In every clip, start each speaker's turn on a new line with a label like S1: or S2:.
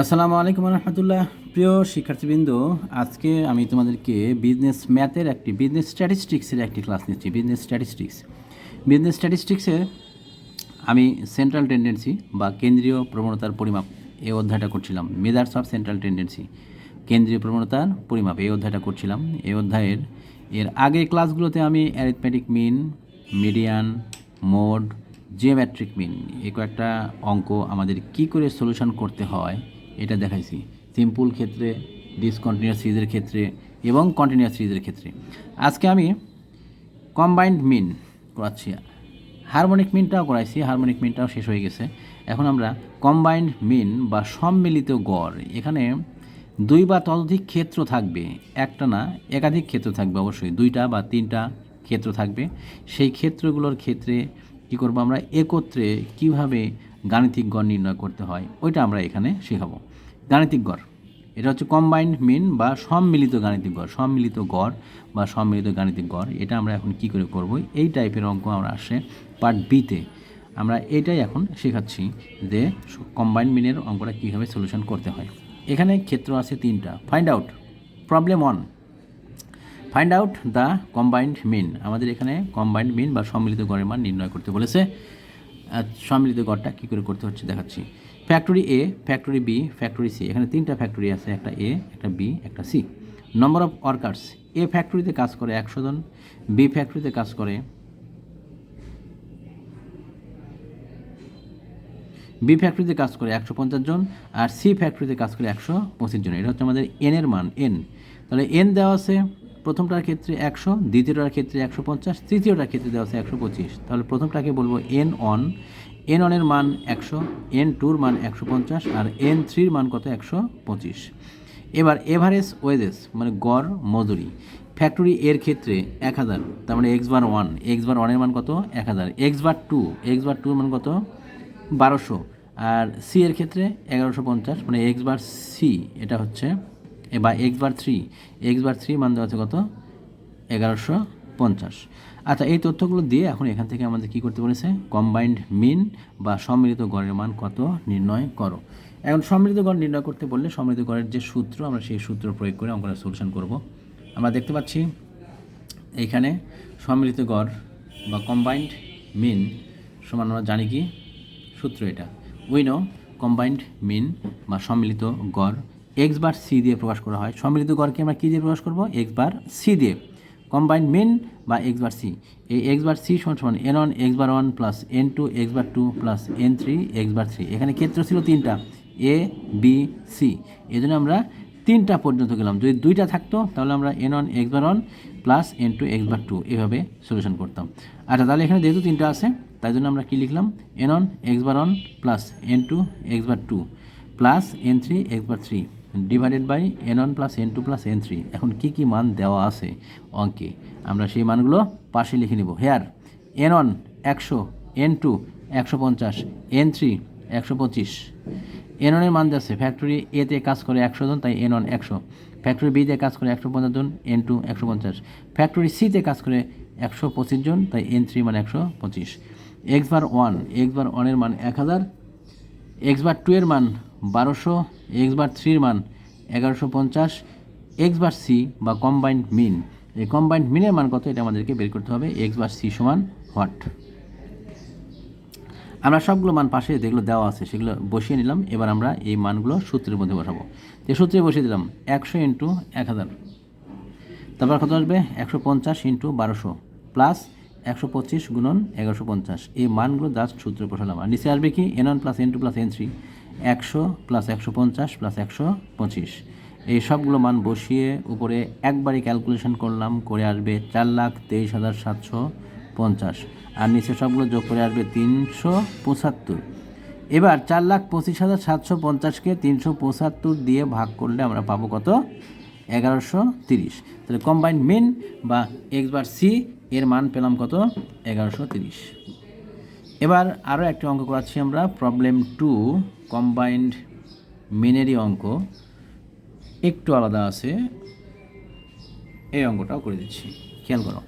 S1: আসসালামু আলাইকুম রহমতুল্লাহ প্রিয় শিক্ষার্থীবৃন্দ, আজকে আমি তোমাদেরকে বিজনেস ম্যাথের একটি বিজনেস স্ট্যাটিস্টিক্সের একটি ক্লাস নিচ্ছি বিজনেস স্ট্যাটিস্টিক্স বিজনেস স্ট্যাটিস্টিক্সে আমি সেন্ট্রাল টেন্ডেন্সি বা কেন্দ্রীয় প্রবণতার পরিমাপ এই অধ্যায়টা করছিলাম মেজার্স অফ সেন্ট্রাল টেন্ডেন্সি কেন্দ্রীয় প্রবণতার পরিমাপ এই অধ্যায়টা করছিলাম। এই অধ্যায়ের, এর আগের ক্লাসগুলোতে আমি arithmetic mean median mode geometric mean এ কয়েকটা অঙ্ক আমাদের কি করে সলিউশন করতে হয় এটা দেখাইছি। সিম্পল ক্ষেত্রে ডিসকন্টিনিউয়াস সিরিজের ক্ষেত্রে এবং কন্টিনিউয়াস সিরিজের ক্ষেত্রে। আজকে আমি কম্বাইন্ড মিন করাচ্ছি। হারমোনিক মিনটাও করাইছি হারমোনিক মিনটাও শেষ হয়ে গেছে। এখন আমরা কম্বাইন্ড মিন বা সম্মিলিত গড়, এখানে দুই বা ততোধিক ক্ষেত্র থাকবে, একটা না, একাধিক ক্ষেত্র থাকবে অবশ্যই। দুইটা বা তিনটা ক্ষেত্র থাকবে। সেই ক্ষেত্রগুলোর ক্ষেত্রে কী করব আমরা? একত্রে কীভাবে গাণিতিক গড় নির্ণয় করতে হয়? ওইটা আমরা এখানে শেখাবো। গাণিতিক গড়। এটা হচ্ছে কম্বাইন্ড মিন বা সম্মিলিত গাণিতিক গড়, সম্মিলিত গড় বা সম্মিলিত গাণিতিক গড়। এটা আমরা এখন কি করে করব? এই টাইপের অঙ্ক আমরা আসে পার্ট বিতে আমরা এটাই এখন শেখাচ্ছি যে কম্বাইন্ড মিনের অঙ্কটা কীভাবে সলিউশন করতে হয়। এখানে ক্ষেত্র আছে তিনটা। Find out problem one find out the combined mean আমাদের এখানে কম্বাইন্ড মিন বা সম্মিলিত গড়ের মান নির্ণয় করতে বলেছে। সম্মিলিত গড়টা কী করে করতে হচ্ছে দেখাচ্ছি। Factory A factory B factory C এখানে তিনটা ফ্যাক্টরি আছে, একটা এ একটা বি একটা C number of workers A ফ্যাক্টরিতে কাজ করে একশো জন বি ফ্যাক্টরিতে কাজ করে বি ফ্যাক্টরিতে কাজ করে একশো পঞ্চাশ জন, আর সি ফ্যাক্টরিতে কাজ করে একশো পঁচিশ জন। এটা হচ্ছে আমাদের এনের মান এন তাহলে এন দেওয়া আছে প্রথমটার ক্ষেত্রে একশো, দ্বিতীয়টার ক্ষেত্রে একশো পঞ্চাশ, তৃতীয়টার ক্ষেত্রে দেওয়া আছে একশো পঁচিশ। তাহলে প্রথমটাকে বলব এন অন এন ওয়ানের মান একশো এন টুর মান একশো পঞ্চাশ আর এন থ্রির মান কত? একশো পঁচিশ। এবার এভারেজ ওয়েজেস মানে গড়, মজুরি। ফ্যাক্টরি এর ক্ষেত্রে এক হাজার, তার মানে x bar one x bar ওয়ানের মান কত? এক হাজার। X bar two x bar টুর মান কত? বারোশো। আর সি এর ক্ষেত্রে এগারোশো পঞ্চাশ মানে এক্স বার সি এটা হচ্ছে বা x bar three x bar three মান দেওয়া আছে কত? এগারোশো পঞ্চাশ। আচ্ছা এই তথ্যগুলো দিয়ে এখন এখান থেকে আমাদের কি করতে বলেছে? কম্বাইন্ড মিন বা সম্মিলিত গড়ের মান কত নির্ণয় করো। এখন সম্মিলিত গড় নির্ণয় করতে বললে সম্মিলিত গড়ের যে সূত্র, আমরা সেই সূত্র প্রয়োগ করে অঙ্কটা সলিউশন করব। আমরা দেখতে পাচ্ছি এইখানে সম্মিলিত গড় বা কম্বাইন্ড মিন সমান আমরা জানি কি? সূত্র এটা। উইনো কম্বাইন্ড মিন বা সম্মিলিত গড় এক্স বার সি দিয়ে প্রকাশ করা হয়। সম্মিলিত গড়কে আমরা কী দিয়ে প্রকাশ করব? এক্স বার সি দিয়ে। কম্বাইন্ড মিন বা এক্স বার সি এই এক্স বার সি সমান সমান n one x bar one plus n two x bar two plus n three x bar three এখানে ক্ষেত্র ছিল তিনটা এ বি সি এই জন্য আমরা তিনটা পর্যন্ত গেলাম যদি দুইটা থাকতো তাহলে আমরা n one x bar one plus n two x bar two এভাবে সলিউশন করতাম আচ্ছা তাহলে এখানে যেহেতু তিনটা আছে তাই জন্য আমরা কী লিখলাম n one x bar one plus n two x bar two plus n three x bar three divided by n one plus n two plus n three এখন কী কী মান দেওয়া আছে? অঙ্কে। আমরা সেই মানগুলো পাশে লিখে নেব। হেয়ার এন ওয়ান একশো এন টু একশো পঞ্চাশ এন থ্রি একশো পঁচিশ। এন ওয়ানের মান যাচ্ছে ফ্যাক্টরি এতে কাজ করে একশো জন, তাই এন ওয়ান একশো। ফ্যাক্টরি বিতে কাজ করে একশো পঞ্চাশ জন এন টু একশো পঞ্চাশ। ফ্যাক্টরি সিতে কাজ করে একশো পঁচিশ জন, তাই এন থ্রি মানে একশো পঁচিশ। X bar one x bar ওয়ানের মান এক হাজার এক্স বার টু এর মান বারোশো, এক্স বার থ্রির মান এগারোশো পঞ্চাশ, এক্স বার সি বা কম্বাইন্ড মিন। এই কম্বাইন্ড মিনের মান কত? এটা আমাদেরকে বের করতে হবে, এক্স বার সি সমান হোয়াট? আমরা সবগুলো মান পাশে যেগুলো দেওয়া আছে সেগুলো বসিয়ে নিলাম, এবার আমরা এই মানগুলো সূত্রের মধ্যে বসাবো। যে সূত্রে বসিয়ে দিলাম, একশো ইন্টু এক হাজার। তারপর কত আসবে? একশো পঞ্চাশ ইন্টু বারোশো প্লাস একশো পঁচিশ গুণন এগারোশো পঞ্চাশ। এই মানগুলো জাস্ট সূত্রে বসালাম। আর নিচে আসবে কি? N one plus n two plus n three. একশো প্লাস একশো পঞ্চাশ প্লাস একশো পঁচিশ। এই সবগুলো মান বসিয়ে উপরে একবারই ক্যালকুলেশন করলাম, করে আসবে চার লাখ তেইশ হাজার সাতশো পঞ্চাশ। আর নিচে সবগুলো যোগ করে আসবে তিনশো পঁচাত্তর। এবার চার লাখ পঁচিশ হাজার সাতশো পঞ্চাশকে তিনশো পঁচাত্তর দিয়ে ভাগ করলে আমরা পাবো কত? এগারোশো তিরিশ। তাহলে কম্বাইন্ড মিন বা এক্স বার সি এর মান পেলাম কত? এগারোশো তিরিশ। এবার আরও একটি অঙ্ক করাচ্ছি আমরা। প্রবলেম টু কম্বাইন্ড মিনেরই অঙ্ক। একটু আলাদা আছে। এই অঙ্কটাও করে দিচ্ছি। খেয়াল করো।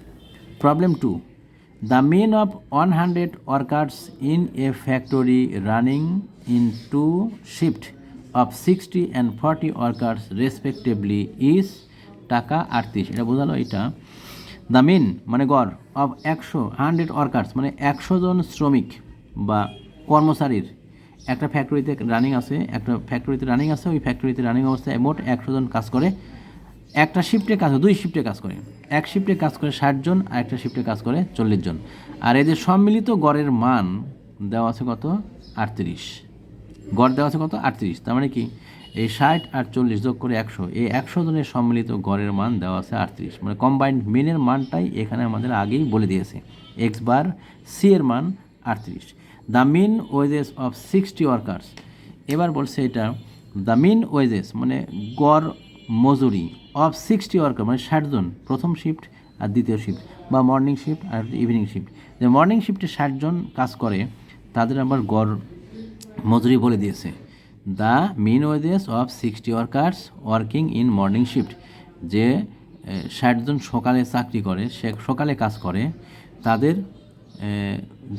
S1: Problem two the mean of one hundred workers in a factory running in two shift of sixty and forty workers respectively is টাকা আটত্রিশ। এটা বোঝালো এটা দ্য মিন মানে গড় অফ একশো হান্ড্রেড ওয়ার্কার্স মানে একশো জন শ্রমিক বা কর্মচারীর। একটা ফ্যাক্টরিতে রানিং আছে, একটা ফ্যাক্টরিতে রানিং আছে, ওই ফ্যাক্টরিতে রানিং অবস্থায় মোট একশো জন কাজ করে। একটা শিফটে কাজ দুই শিফটে কাজ করে। এক শিফটে কাজ করে ষাট জন, আর একটা শিফটে কাজ করে চল্লিশ জন। আর এদের সম্মিলিত গড়ের মান দেওয়া আছে কত? আটত্রিশ। গড় দেওয়া আছে কত? আটত্রিশ। তার মানে কি? এই ষাট আর চল্লিশ যোগ করে একশো, এই একশো জনের সম্মিলিত গড়ের মান দেওয়া আছে আটত্রিশ। মানে কম্বাইন্ড মিনের মানটাই এখানে আমাদের আগেই বলে দিয়েছে। এক্স বার সি এর মান আটত্রিশ। The mean wages of sixty workers এবার বলছে এটা দ্য মিন ওয়েজেস মানে গড় মজুরি অফ সিক্সটি ওয়ার্কার মানে ষাট জন, প্রথম শিফট আর দ্বিতীয় শিফট বা মর্নিং শিফট আর ইভিনিং শিফট যে মর্নিং শিফটে ষাট জন কাজ করে, তাদের আবার গড় মজুরি বলে দিয়েছে। The mean wages of sixty workers working in morning shift, যে ষাট জন সকালে চাকরি করে, সে সকালে কাজ করে, তাদের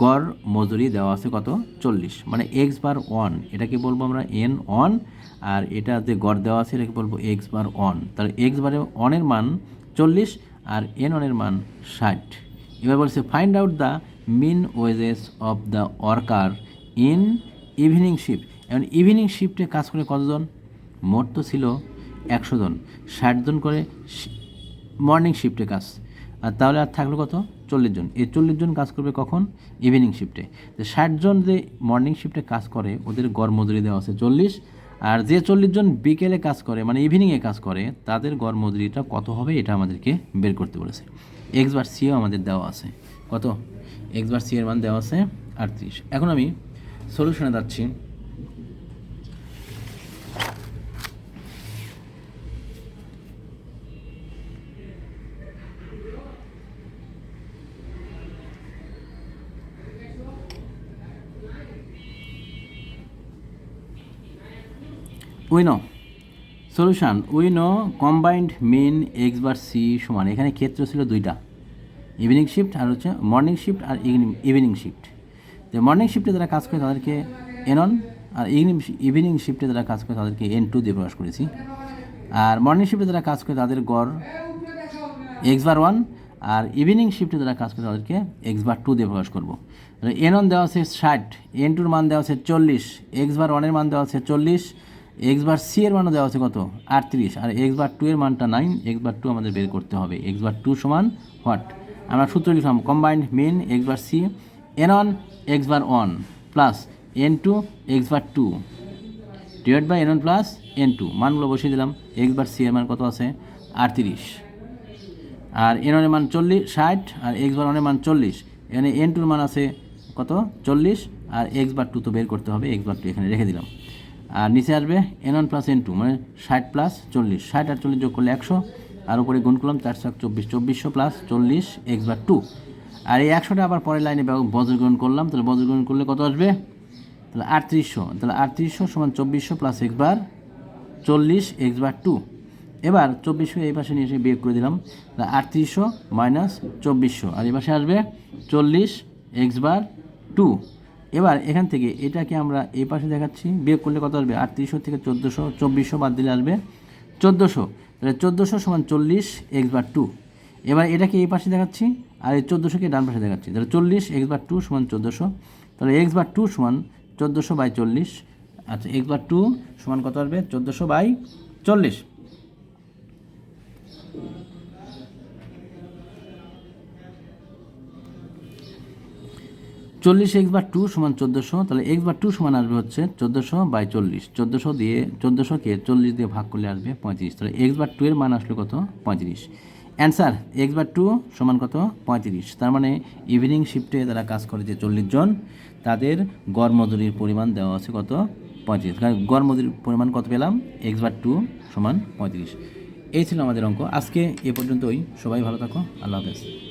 S1: গড় মজুরি দেওয়া আছে কত? চল্লিশ। মানে এক্স বার ওয়ান, এটাকে বলব আমরা এন অন আর এটা যে গড় দেওয়া আছে এটাকে বলব এক্স বার অন তাহলে এক্স বারে অনের মান চল্লিশ, আর এন অনের মান ষাট। এবার বলছে find out the mean wages of the worker in evening shift এখন ইভিনিং শিফটে কাজ করে কতজন? মোট তো ছিল একশো জন ষাট জন করে মর্নিং শিফটে কাজ। আর তাহলে আর থাকল কত? চল্লিশ জন এই চল্লিশ জন কাজ করবে কখন? ইভিনিং শিফটে তো ষাট জন যে মর্নিং শিফটে কাজ করে, ওদের গড় মজুরি দেওয়া আছে চল্লিশ। আর যে চল্লিশ জন বিকেলে কাজ করে মানে ইভিনিংয়ে কাজ করে, তাদের গড় মজুরিটা কত হবে এটা আমাদেরকে বের করতে বলেছে। এক্স বার সিও আমাদের দেওয়া আছে। কত? এক্স বার সি এর মান দেওয়া আছে আটত্রিশ। এখন আমি সলিউশনে যাচ্ছি। We know solution we know combined mean x bar C সমান। এখানে ক্ষেত্র ছিল দুইটা। ইভিনিং শিফট আর হচ্ছে মর্নিং শিফট আর ইভিনিং শিফট তো মর্নিং শিফটে যারা কাজ করে তাদেরকে এন অন আর ইভিনিং ইভিনিং শিফটে যারা কাজ করে তাদেরকে এন টু দিয়ে প্রকাশ করেছি। আর মর্নিং শিফটে যারা কাজ করে তাদের গড় এক্স বার ওয়ান আর ইভিনিং শিফটে যারা কাজ করে তাদেরকে এক্স বার টু দিয়ে প্রকাশ করব। এন অন দেওয়া আছে ষাট এন টুর মান দেওয়া আছে চল্লিশ এক্স বার ওয়ানের মান দেওয়া আছে চল্লিশ এক্স বার সি এর মানও দেওয়া আছে কত আটত্রিশ আর এক্স বার টু এর মানটা নাইন এক্স বার টু আমাদের বের করতে হবে এক্স বার টু সমান হোয়াট আমরা সূত্র লিখলাম combined mean x bar C n one x bar one plus n two x bar two divide by n one plus n two মানগুলো বসিয়ে দিলাম এক্স বার সি এর মান কত আছে আটত্রিশ আর এন ওয়ানের মান চল্লিশ ষাট আর এক্স বার ওয়ানের মান চল্লিশ এখানে এন টুর মান আছে কত চল্লিশ আর এক্স বার টু তো বের করতে হবে এক্স বার টু এখানে রেখে দিলাম আর নিচে আসবে n one plus n two মানে ষাট প্লাস চল্লিশ। ষাট আর চল্লিশ যোগ করলে একশো, আর উপরে গুণ করলাম চারশো চব্বিশ, চব্বিশশো প্লাস চল্লিশ এক্স বার টু আর এই একশোটা আবার পরের লাইনে বজ্রগ্রহণ করলাম, তাহলে বজ্রগ্রহণ করলে কত আসবে? তাহলে আটত্রিশশো তাহলে আটত্রিশশো সমান চব্বিশশো প্লাস এক্স বার চল্লিশ এক্স বার টু এবার চব্বিশশো এই পাশে নিয়ে এসে বিয়োগ করে দিলাম, তাহলে আটত্রিশশো মাইনাস চব্বিশশো। আর এই পাশে আসবে চল্লিশ এক্স বার টু এবার এখান থেকে এটাকে আমরা এই পাশে দেখাচ্ছি। বিয়োগ করলে কত আসবে? আটত্রিশশো থেকে চোদ্দোশো, চব্বিশশো বাদ দিলে আসবে চোদ্দোশো। তাহলে চোদ্দোশো সমান চল্লিশ এক্স বার টু এবার এটাকে এই পাশে দেখাচ্ছি আর এই চোদ্দোশোকে ডান পাশে দেখাচ্ছি। তাহলে চল্লিশ এক্স বার টু সমান চোদ্দোশো। তাহলে এক্স বার টু সমান চোদ্দোশো বাই চল্লিশ। আচ্ছা এক্স বার টু সমান কত আসবে? চোদ্দোশো বাই চল্লিশ। চল্লিশ এক্স বার টু সমান চোদ্দোশো, তাহলে এক্স বার টু সমান আসবে হচ্ছে চোদ্দোশো বাই চল্লিশ। চোদ্দোশো দিয়ে চোদ্দোশোকে চল্লিশ দিয়ে ভাগ করলে আসবে পঁয়ত্রিশ। তাহলে এক্স বার টু এর মান আসলো কত? পঁয়ত্রিশ। অ্যান্সার এক্স বার টু সমান কত? পঁয়ত্রিশ। তার মানে ইভিনিং শিফটে যারা কাজ করে যে চল্লিশ জন, তাদের গড় মজুরির পরিমাণ দেওয়া আছে কত? পঁয়ত্রিশ। গড় মজুরির পরিমাণ কত পেলাম? এক্স বার টু সমান পঁয়ত্রিশ। এই ছিল আমাদের অঙ্ক। আজকে এ পর্যন্তই। সবাই ভালো থাকো। আল্লাহ হাফেজ।